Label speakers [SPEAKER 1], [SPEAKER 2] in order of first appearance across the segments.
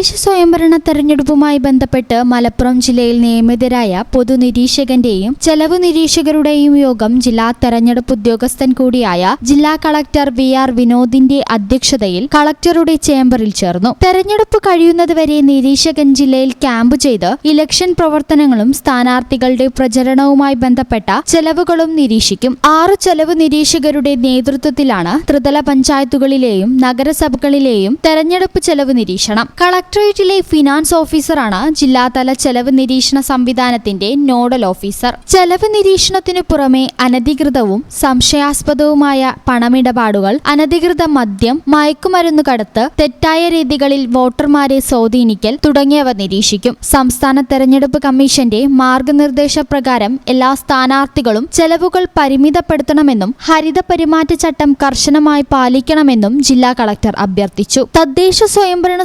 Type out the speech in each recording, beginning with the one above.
[SPEAKER 1] തദ്ദേശ സ്വയംഭരണ തെരഞ്ഞെടുപ്പുമായി ബന്ധപ്പെട്ട് മലപ്പുറം ജില്ലയിൽ നിയമിതരായ പൊതുനിരീക്ഷകന്റെയും ചെലവ് നിരീക്ഷകരുടെയും യോഗം ജില്ലാ തെരഞ്ഞെടുപ്പ് ഉദ്യോഗസ്ഥൻ കൂടിയായ ജില്ലാ കളക്ടർ വി ആർ വിനോദിന്റെ അധ്യക്ഷതയിൽ കളക്ടറുടെ ചേംബറിൽ ചേർന്നു. തെരഞ്ഞെടുപ്പ് കഴിയുന്നതുവരെ നിരീക്ഷകൻ ജില്ലയിൽ ക്യാമ്പ് ചെയ്ത് ഇലക്ഷൻ പ്രവർത്തനങ്ങളും സ്ഥാനാർത്ഥികളുടെ പ്രചരണവുമായി ബന്ധപ്പെട്ട ചെലവുകളും നിരീക്ഷിക്കും. ആറ് ചെലവ് നിരീക്ഷകരുടെ നേതൃത്വത്തിലാണ് ത്രിതല പഞ്ചായത്തുകളിലെയും നഗരസഭകളിലെയും തെരഞ്ഞെടുപ്പ് ചെലവ് നിരീക്ഷണം. കളക്ടറേറ്റിലെ ഫിനാൻസ് ഓഫീസറാണ് ജില്ലാതല ചെലവ് നിരീക്ഷണ സംവിധാനത്തിന്റെ നോഡൽ ഓഫീസർ. ചെലവ് നിരീക്ഷണത്തിനു പുറമെ അനധികൃതവും സംശയാസ്പദവുമായ പണമിടപാടുകൾ അനധികൃത മദ്യം മയക്കുമരുന്ന് കടത്ത് തെറ്റായ രീതികളിൽ വോട്ടർമാരെ സ്വാധീനിക്കൽ തുടങ്ങിയവ നിരീക്ഷിക്കും. സംസ്ഥാന തെരഞ്ഞെടുപ്പ് കമ്മീഷന്റെ മാർഗനിർദ്ദേശപ്രകാരം എല്ലാ സ്ഥാനാർത്ഥികളും ചെലവുകൾ പരിമിതപ്പെടുത്തണമെന്നും ഹരിത പെരുമാറ്റച്ചട്ടം കർശനമായി പാലിക്കണമെന്നും ജില്ലാ കളക്ടർ അഭ്യർത്ഥിച്ചു. തദ്ദേശ സ്വയംഭരണ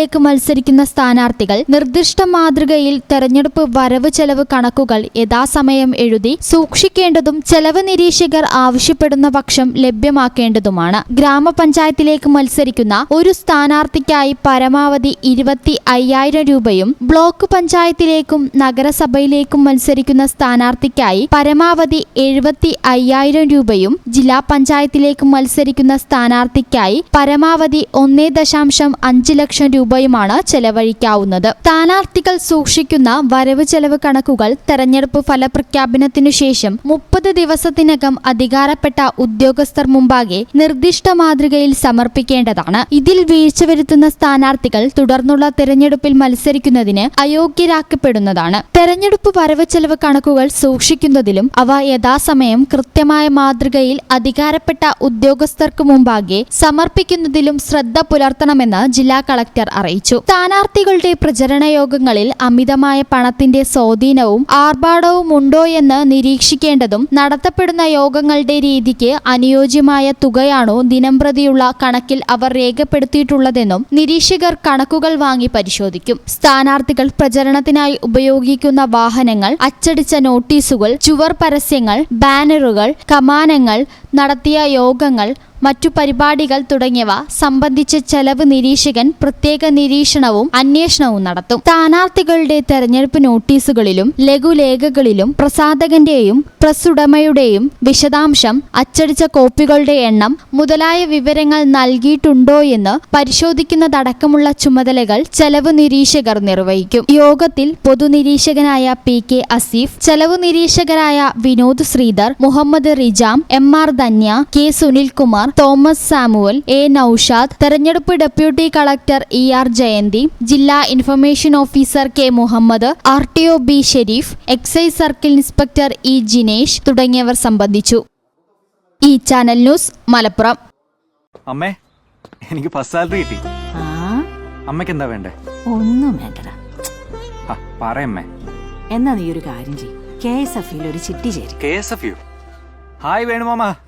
[SPEAKER 1] സ്ഥാപനങ്ങളിലേക്ക് മത്സരിക്കുന്ന സ്ഥാനാർത്ഥികൾ നിർദ്ദിഷ്ട മാതൃകയിൽ തെരഞ്ഞെടുപ്പ് വരവ് ചെലവ് കണക്കുകൾ യഥാസമയം എഴുതി സൂക്ഷിക്കേണ്ടതും ചെലവ് നിരീക്ഷകർ ആവശ്യപ്പെടുന്ന പക്ഷം ലഭ്യമാക്കേണ്ടതുമാണ്. ഗ്രാമപഞ്ചായത്തിലേക്ക് മത്സരിക്കുന്ന ഒരു സ്ഥാനാർത്ഥിക്കായി പരമാവധി ഇരുപത്തി അയ്യായിരം രൂപയും ബ്ലോക്ക് പഞ്ചായത്തിലേക്കും നഗരസഭയിലേക്കും മത്സരിക്കുന്ന സ്ഥാനാർത്ഥിക്കായി പരമാവധി എഴുപത്തി അയ്യായിരം രൂപയും ജില്ലാ പഞ്ചായത്തിലേക്ക് മത്സരിക്കുന്ന സ്ഥാനാർത്ഥിക്കായി പരമാവധി ഒന്നേ ദശാംശം അഞ്ച് ലക്ഷം രൂപയുമാണ് ചെലവഴിക്കാവുന്നത്. സ്ഥാനാർത്ഥികൾ സൂക്ഷിക്കുന്ന വരവ് ചെലവ് കണക്കുകൾ തെരഞ്ഞെടുപ്പ് ഫലപ്രഖ്യാപനത്തിനു ശേഷം മുപ്പത് ദിവസത്തിനകം അധികാരപ്പെട്ട ഉദ്യോഗസ്ഥർ മുമ്പാകെ നിർദ്ദിഷ്ട മാതൃകയിൽ സമർപ്പിക്കേണ്ടതാണ്. ഇതിൽ വീഴ്ച വരുത്തുന്ന സ്ഥാനാർത്ഥികൾ തുടർന്നുള്ള തെരഞ്ഞെടുപ്പിൽ മത്സരിക്കുന്നതിന് അയോഗ്യരാക്കപ്പെടുന്നതാണ്. തെരഞ്ഞെടുപ്പ് വരവ് ചെലവ് കണക്കുകൾ സൂക്ഷിക്കുന്നതിലും അവ യഥാസമയം കൃത്യമായ മാതൃകയിൽ അധികാരപ്പെട്ട ഉദ്യോഗസ്ഥർക്ക് മുമ്പാകെ സമർപ്പിക്കുന്നതിലും ശ്രദ്ധ പുലർത്തണമെന്ന് ജില്ലാ കളക്ടർ അറിയിച്ചു. സ്ഥാനാർത്ഥികളുടെ പ്രചരണ യോഗങ്ങളിൽ അമിതമായ പണത്തിന്റെ സ്വാധീനവും ആർഭാടവും ഉണ്ടോയെന്ന് നിരീക്ഷിക്കേണ്ടതും നടത്തപ്പെടുന്ന യോഗങ്ങളുടെ രീതിക്ക് അനുയോജ്യമായ തുകയാണോ ദിനംപ്രതിയുള്ള കണക്കിൽ അവർ രേഖപ്പെടുത്തിയിട്ടുള്ളതെന്നും നിരീക്ഷകർ കണക്കുകൾ വാങ്ങി പരിശോധിക്കും. സ്ഥാനാർത്ഥികൾ പ്രചരണത്തിനായി ഉപയോഗിക്കുന്ന വാഹനങ്ങൾ അച്ചടിച്ച നോട്ടീസുകൾ ചുവർ പരസ്യങ്ങൾ ബാനറുകൾ കമാനങ്ങൾ നടത്തിയ യോഗങ്ങൾ മറ്റു പരിപാടികൾ തുടങ്ങിയവ സംബന്ധിച്ച് ചെലവ് നിരീക്ഷകൻ പ്രത്യേക നിരീക്ഷണവും അന്വേഷണവും നടത്തും. സ്ഥാനാർത്ഥികളുടെ തെരഞ്ഞെടുപ്പ് നോട്ടീസുകളിലും ലഘുലേഖകളിലും പ്രസാധകന്റെയും പ്രസ് ഉടമയുടെയും വിശദാംശം അച്ചടിച്ച കോപ്പികളുടെ എണ്ണം മുതലായ വിവരങ്ങൾ നൽകിയിട്ടുണ്ടോ എന്ന് പരിശോധിക്കുന്നതടക്കമുള്ള ചുമതലകൾ ചെലവ് നിരീക്ഷകർ നിർവഹിക്കും. യോഗത്തിൽ പൊതുനിരീക്ഷകനായ പി കെ അസീഫ് ചെലവ് നിരീക്ഷകരായ Vinod Sridhar Muhammad Rijam M R Dhanya K Sunilkumar Thomas Samuel A Naushad തെരഞ്ഞെടുപ്പ് deputy collector E R Jayanthi ജില്ലാ information officer K Muhammad R T O B Sherif excise circle inspector E Jinesh തുടങ്ങിയവർ സംബന്ധിച്ചു. ഈ channel news Malappuram.
[SPEAKER 2] അമ്മേ എനിക്ക് first salary കിട്ടി.
[SPEAKER 3] ആ?
[SPEAKER 2] അമ്മയ്ക്ക് എന്താ വേണ്ടേ?
[SPEAKER 3] ഒന്നും വേണ്ടടാ.
[SPEAKER 2] പറയമ്മേ.
[SPEAKER 3] എന്നാ നീ ഒരു കാര്യം ചെയ്യും. കെ എസ് എഫ് ഒരു ചിട്ടി ചേരും.
[SPEAKER 2] K S F you? Hi വേണുമാമ.